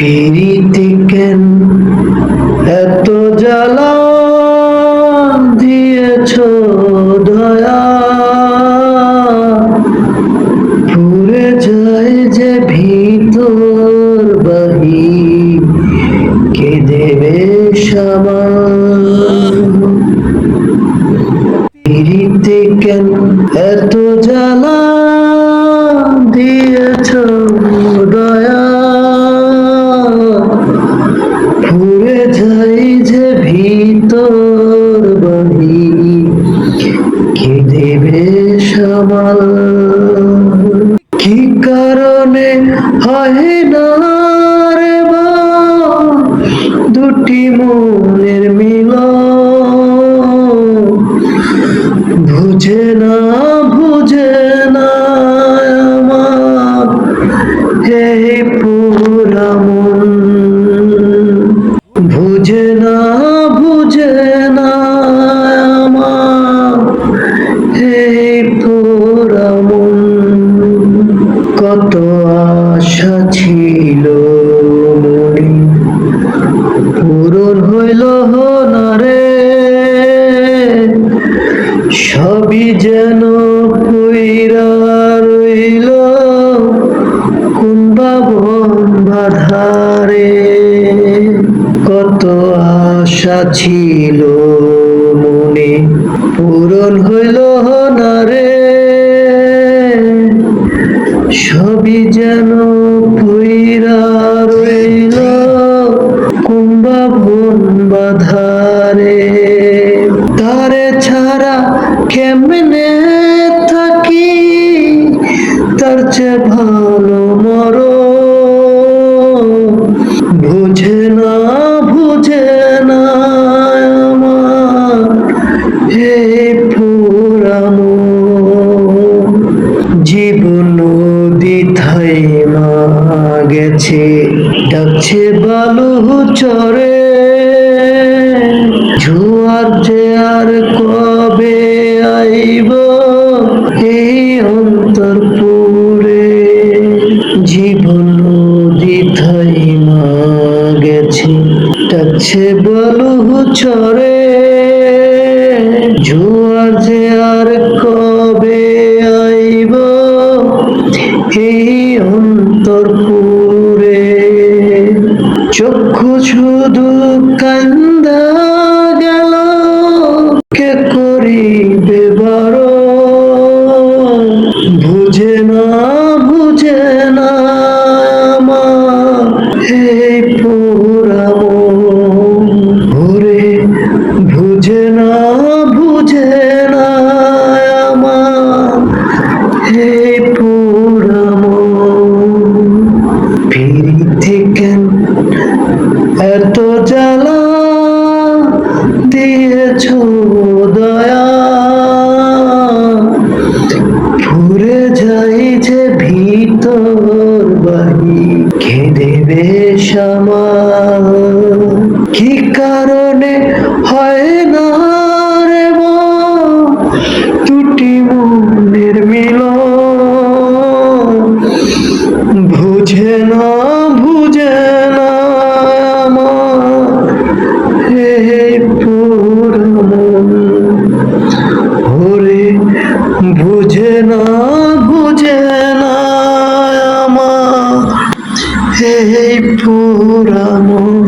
পিরিতি কেন এত জ্বালা দিয়েছ দয়া। পুরে যায় যে ভিতর বাহি, কে দেবে পিরিতে কেন এত জ্বালা মনের মিল বুঝে না বুঝে কত আশা ছিল মনে, পূরণ হইল না রে সবই যেন পইরা রইল কুম্বা বন বাধারে তারে ছাড়া কেমনে জীবন নদী থাইমা গেছে, ডাকছে বালু চরে। জোয়ার যে আর কবে আইব, এই অন্তরপুরে জীবন নদী থাইমা গেছে, ডাকছে বালু চরে। জোয়ার যে আর এই অন্তরপুরে চক্ষু শুধু কান্দা গেল। কে করিবে বড় বুঝে না বুঝে না। দিয়েছ দয়া। ফুরে যাই যে ভিতর বাহি খেদেবে শ্যামা কি কারণে হয় না রে দুটি মনের মিল বুঝে না বুঝে পুরানো